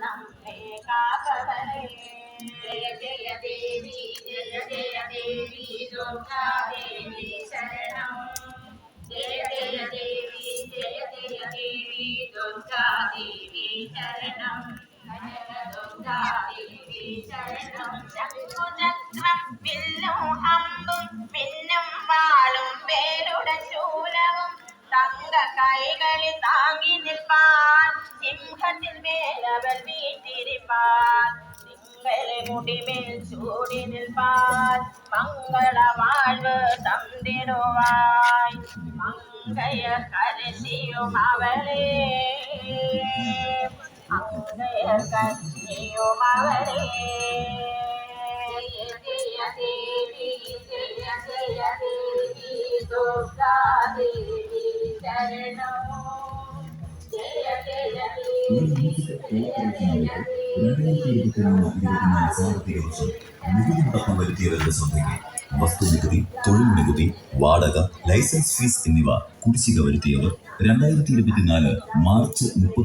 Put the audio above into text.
நம்மை காப்பவளே ஜெய ஜெய தேவி ஜெய ஜெய தேவி துர்கா தேவி சரணம் ஜெய வானத்தில் மேல் அவள் வீட்டிருப்பாள் திங்கள் முடிவில் சூடிருப்பாள் மங்கள வாழ்வு தந்திருவாய் மங்கைய கரிசியும் அவளே. அங்கைய கரிசியும் அவளே. தேவி தேவி தேவி துர்கா தேவி വസ്തുനികുതി തൊഴിൽ നികുതി വാടക ലൈസൻസ് ഫീസ് എന്നിവ കുടിശ്ശിക വരുത്തിയവർ രണ്ടായിരത്തി ഇരുപത്തിനാല് മാർച്ച് മുപ്പത്തി